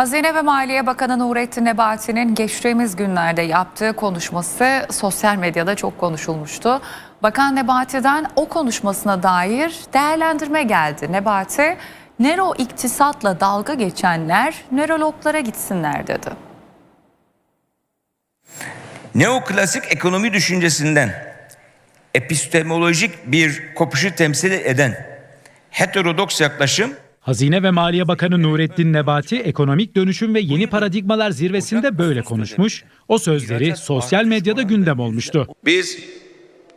Hazine ve Maliye Bakanı Nurettin Nebati'nin geçtiğimiz günlerde yaptığı konuşması sosyal medyada çok konuşulmuştu. Bakan Nebati'den o konuşmasına dair değerlendirme geldi. Nebati, nero iktisatla dalga geçenler nörologlara gitsinler dedi. Neoklasik ekonomi düşüncesinden epistemolojik bir kopuşu temsil eden heterodoks yaklaşım Hazine ve Maliye Bakanı Nurettin Nebati ekonomik dönüşüm ve yeni paradigmalar zirvesinde böyle konuşmuş. O sözleri sosyal medyada gündem olmuştu. biz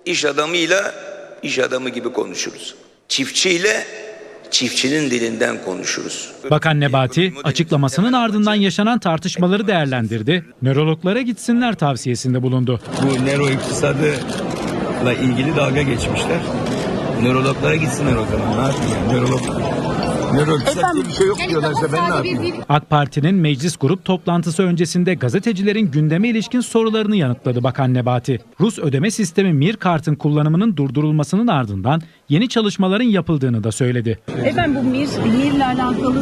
iş adamıyla iş adamı gibi konuşuruz. Çiftçiyle çiftçinin dilinden konuşuruz. Bakan Nebati açıklamasının ardından yaşanan tartışmaları değerlendirdi. Nörologlara gitsinler tavsiyesinde bulundu. bu nöro iktisadıyla ilgili dalga geçmişler. Nörologlara gitsinler o zaman. Ne yapayım? Nörolog Bir şey yok diyorlarsa ben ne yapayım? AK Parti'nin meclis grup toplantısı öncesinde gazetecilerin gündeme ilişkin sorularını yanıtladı Bakan Nebati. Rus ödeme sistemi Mir kartın kullanımının durdurulmasının ardından yeni çalışmaların yapıldığını da söyledi. Efendim bu MIR, MIR'le alakalı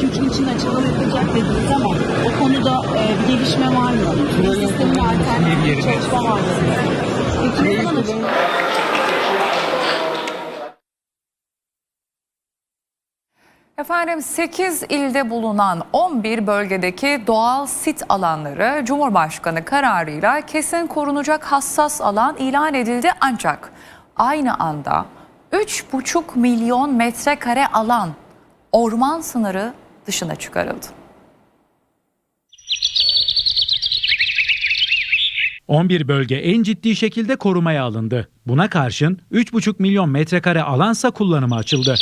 2-3 gün içinde açıklama yapılacak dediniz ama o konuda e, bir gelişme var mı? Bu sistemin alternatif bir çalışma var mı? Peki ne zaman açıklanacak? Efendim 8 ilde bulunan 11 bölgedeki doğal sit alanları Cumhurbaşkanı kararıyla kesin korunacak hassas alan ilan edildi ancak aynı anda 3,5 milyon metrekare alan orman sınırı dışına çıkarıldı. 11 bölge en ciddi şekilde korumaya alındı. Buna karşın 3,5 milyon metrekare alansa kullanıma açıldı.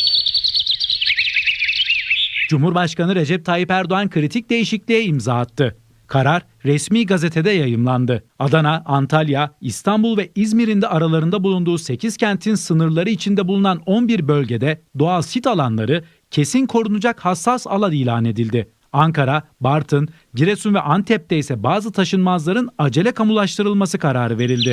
Cumhurbaşkanı Recep Tayyip Erdoğan kritik değişikliğe imza attı. Karar resmi gazetede yayımlandı. Adana, Antalya, İstanbul ve İzmir'in de aralarında bulunduğu 8 kentin sınırları içinde bulunan 11 bölgede doğal sit alanları kesin korunacak hassas alan ilan edildi. Ankara, Bartın, Giresun ve Antep'te ise bazı taşınmazların acele kamulaştırılması kararı verildi.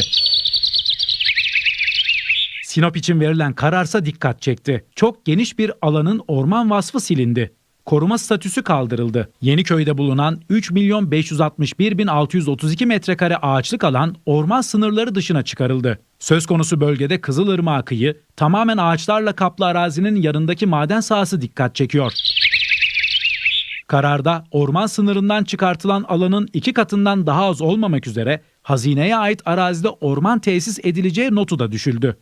Sinop için verilen kararsa dikkat çekti. Çok geniş bir alanın orman vasfı silindi. Koruma statüsü kaldırıldı. Yeniköy'de bulunan 3 milyon 561 bin 632 metrekare ağaçlık alan orman sınırları dışına çıkarıldı. Söz konusu bölgede Kızılırmak kıyı tamamen ağaçlarla kaplı arazinin yanındaki maden sahası dikkat çekiyor. Kararda orman sınırından çıkartılan alanın iki katından daha az olmamak üzere hazineye ait arazide orman tesis edileceği notu da düşüldü.